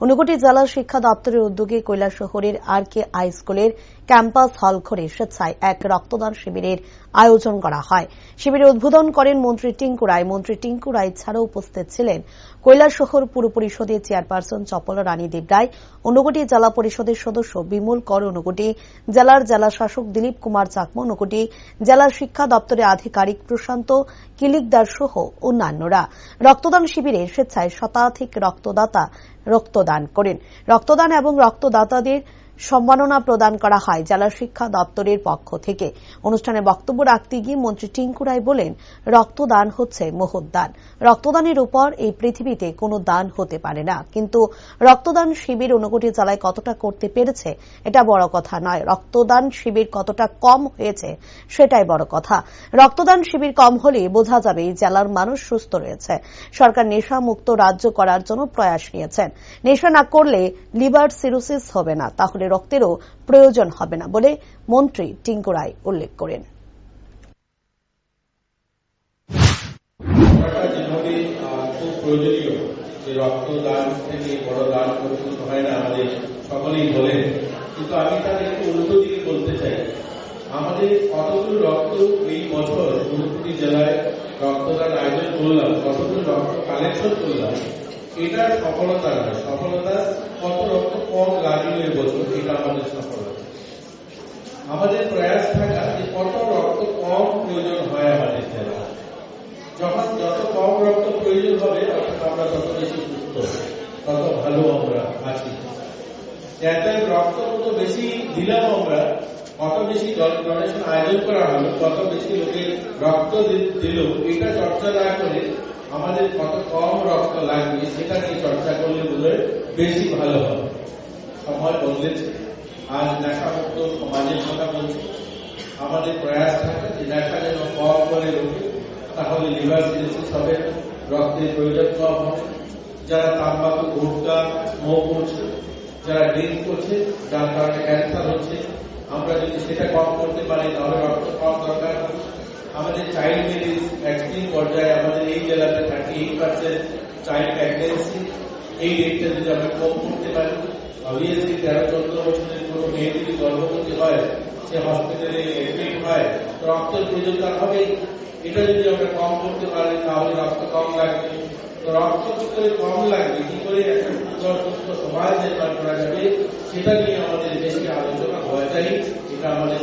ঊনকোটি জেলা শিক্ষা দপ্তরের উদ্যোগে কৈলাসহরের আর কে আই স্কুলের ক্যাম্পাস হল ঘরে স্বেচ্ছায় এক রক্তদান শিবিরের আয়োজন করা হয়। শিবিরে উদ্বোধন করেন মন্ত্রী টিঙ্কু রায়। মন্ত্রী টিঙ্কু রায় ছাড়াও উপস্থিত ছিলেন কৈলাসহর পুর পরিষদের চেয়ারপারসন চপল রানী দেবরায় ঊনকোটি জেলা পরিষদের সদস্য বিমল কর ঊনকোটি জেলার জেলা শাসক দিলীপ কুমার চাকমা ঊনকোটি জেলা শিক্ষা দপ্তরের আধিকারিক প্রশান্ত কিলিকদার সহ অন্যান্যরা। রক্তদান শিবিরে স্বেচ্ছায় শতাধিক রক্তদাতা রক্তদান করেন। রক্তদান এবং রক্তদাতাদের সম্মাননা প্রদান করা হয় জেলা শিক্ষা দপ্তরের পক্ষ থেকে। অনুষ্ঠানে বক্তব্য রাখতে গিয়ে মন্ত্রী টিঙ্কু রায় বলেন, রক্তদান হচ্ছে মহৎদান রক্তদানের উপর এই পৃথিবীতে কোনো দান হতে পারে না। কিন্তু রক্তদান শিবির ঊনকোটি জেলায় কতটা করতে পেরেছে, এটা বড় কথা নয়। রক্তদান শিবির কতটা কম হয়েছে, সেটাই বড় কথা। রক্তদান শিবির কম হলে বোঝা যাবে এই জেলার মানুষ সুস্থ রয়েছে। সরকার নেশা মুক্ত রাজ্য করার জন্য প্রয়াস নিয়েছেন। নেশা না করলে লিভার সিরোসিস হবে না। তাহলে রক্তেরও প্রয়োজন হবে না বলে মন্ত্রী টিঙ্কু রায় উল্লেখ করেন। আমাদের কিন্তু আমি তার একটু উল্টো দিকে বলতে চাই। আমাদের কতগুলো রক্ত এই বছর ঊনকোটি জেলায় রক্তদান আয়োজন করলাম, কতগুলো রক্ত কালেকশন করলাম, এটা সফলতা নয়। সফলতা কত রক্ত কম লাগল এবছর এটা আমাদের সফলতা আমাদের প্রয়াস থাকা যে কত রক্ত কম প্রয়োজন হয় আমাদের জেলায় যখন যত কম রক্ত প্রয়োজন হবে, অর্থাৎ আমরা তত বেশি সুস্থ, তত ভালো আমরা আছি। যাতে রক্ত কত বেশি দিলাম আমরা কত বেশি ডোনেশন আয়োজন করা হলো কত বেশি লোকে রক্ত দিল, এটা চর্চা না করে আমাদের কত কম রক্ত লাগবে, সেটা নিয়ে চর্চা করলে বোধ বেশি ভালো হবে। সময় বদলেছে। আজ নেশামুক্ত সমাজের কথা বলছি। আমাদের প্রয়াস থাকে যে নেশা যেন কম করে রোগে, তাহলে লিভার সিরোসিস হবে রক্তের প্রয়োজন কম হবে। যারা তাম্বাকু গুটকা স্মোক করছে, যারা ড্রিঙ্ক করছে, যার কারণে ক্যান্সার হচ্ছে, আমরা যদি সেটা কম করতে পারি, তাহলে রক্ত কম দরকার আমাদের চাইল্ড ম্যারেজ এক্সট্রিম পর্যায়ে আমাদের এই জেলাতে thirty eight percent child pregnancy এই রেটটা যদি আমরা কম করতে পারি অবভিয়াসলি তেরো, চোদ্দ বছরের কোনো মেয়ে যদি গর্ভবতী হয় সে হসপিটালে এডমিট হয় রক্তের প্রয়োজন তার হবেই। এটা যদি আমরা কম করতে পারি তাহলে রক্ত কম লাগবে। তো রক্ত কি করে কম লাগবে? কি করে একটা সুস্থ সমাজ নির্মাণ করা যাবে? সেটা নিয়ে আমাদের বেশি আলোচনা হওয়া চাই এটা আমাদের